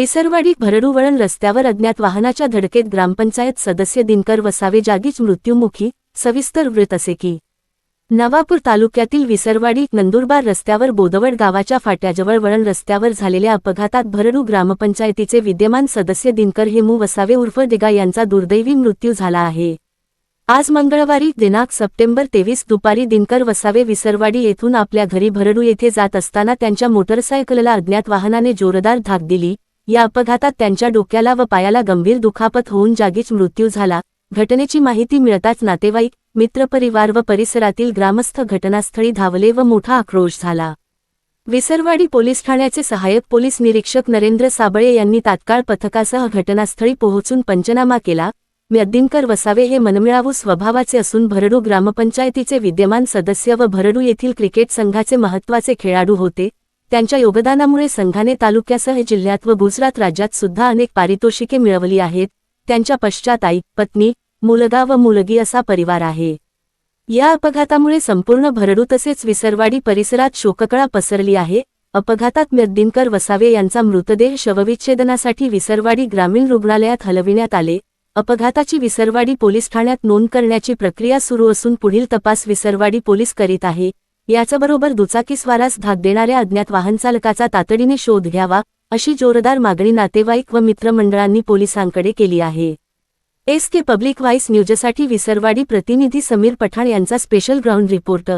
विसरवाडी भरडूवळण रस्त्यावर अज्ञात वाहनाच्या धडकेत ग्रामपंचायत सदस्य दिनकर वसावे जागीच मृत्युमुखी सविस्तर वृत्त असे की नवापूर तालुक्यातील विसरवाडी नंदुरबार रस्त्यावर बोदवड गावाच्या फाट्याजवळ वळण रस्त्यावर झालेल्या अपघातात भरडू ग्रामपंचायतीचे विद्यमान सदस्य दिनकर हेमू वसावे उर्फ दिगा यांचा दुर्दैवी मृत्यू झाला आहे. आज मंगळवारी दिनांक सप्टेंबर तेवीस दुपारी दिनकर वसावे विसरवाडी येथून आपल्या घरी भरडू येथे जात असताना त्यांच्या मोटरसायकलला अज्ञात वाहनाने जोरदार धाक दिली या अपघातात त्यांच्या डोक्याला व पायाला गंभीर दुखापत होऊन जागीच मृत्यू झाला. घटनेची माहिती मिळताच नातेवाईक मित्रपरिवार व परिसरातील ग्रामस्थ घटनास्थळी धावले व मोठा आक्रोश झाला. विसरवाडी पोलीस ठाण्याचे सहाय्यक पोलीस निरीक्षक नरेंद्र साबळे यांनी तात्काळ पथकासह घटनास्थळी पोहोचून पंचनामा केला. म्यद्दिनकर वसावे हे मनमिळावू स्वभावाचे असून भरडू ग्रामपंचायतीचे विद्यमान सदस्य व भरडू येथील क्रिकेट संघाचे महत्त्वाचे खेळाडू होते. त्यांच्या योगदानामुळे संघाने तालुक्यासह जिल्ह्यात व गुजरात राज्यात सुद्धा अनेक पारितोषिके मिळवली आहेत. त्यांच्या पश्चात आई पत्नी मुलगा व मुलगी असा परिवार आहे. या अपघातामुळे संपूर्ण भरडू तसेच विसरवाडी परिसरात शोककळा पसरली आहे. अपघातात म्यद्दिनकर वसावे यांचा मृतदेह शवविच्छेदनासाठी विसरवाडी ग्रामीण रुग्णालयात हलविण्यात आले. अपघाताची विसरवाडी पोलीस ठाण्यात नोंद करण्याची प्रक्रिया सुरू असून पुढील तपास विसरवाडी पोलीस करीत आहे. याचबरोबर दुचाकीस्वारास धाक देणाऱ्या अज्ञात वाहनचालकाचा तातडीने शोध घ्यावा अशी जोरदार मागणी नातेवाईक व मित्रमंडळांनी पोलिसांकडे केली आहे. एस के पब्लिक व्हाईस न्यूजसाठी विसरवाडी प्रतिनिधी समीर पठाण यांचा स्पेशल ग्राउंड रिपोर्ट.